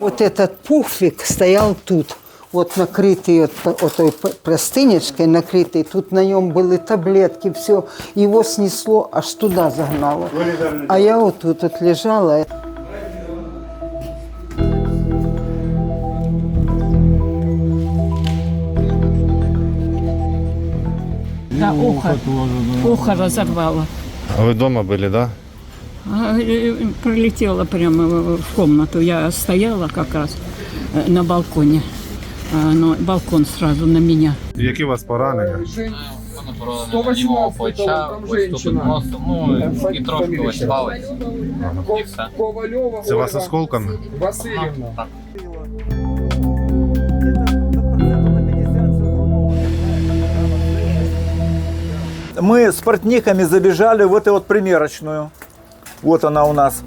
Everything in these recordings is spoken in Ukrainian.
Вот этот пуфик стоял тут, вот накрытый вот, вот той п- простынечкой, накрытый. Тут на нем были таблетки, все. Его снесло, аж туда загнало. А я вот тут вот лежала. Да, ухо, ухо разорвало. А вы дома были, да? А, э, Пролетела прямо в комнату. Я стояла как раз э, на балконе. А, Но балкон сразу на меня. Які у вас поранення? Лівого плеча, ось тут носу, ну і трошки ось палець. І все. Ковальова Це вас Ольга осколками? Васильівна. Так. мы с портниками забежали в эту вот примерочную. Вот она у нас.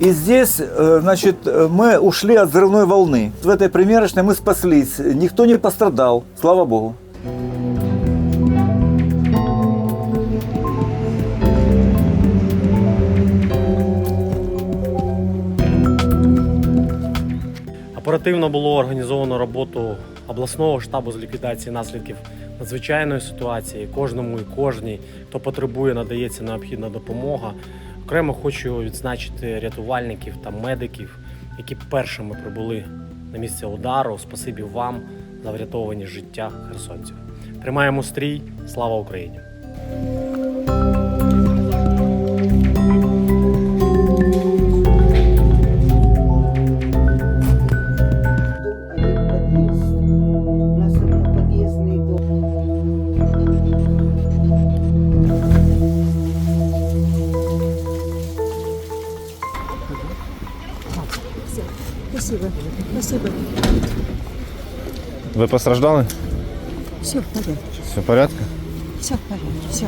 И здесь, э, значит, э, мы ушли от взрывной волны. В этой примерочной мы спаслись. Никто не пострадал, слава богу. Оперативно було організовано роботу обласного штабу з ліквідації наслідків надзвичайної ситуації. Кожному і кожній, хто потребує, надається необхідна допомога. Окремо хочу відзначити рятувальників та медиків, які першими прибули на місце удару. Спасибі вам за врятовані життя херсонців. Тримаємо стрій. Слава Україні! Спасибо. Спасибо. Ви постраждали? Все в порядке. Все в порядке. Все в порядке. Все.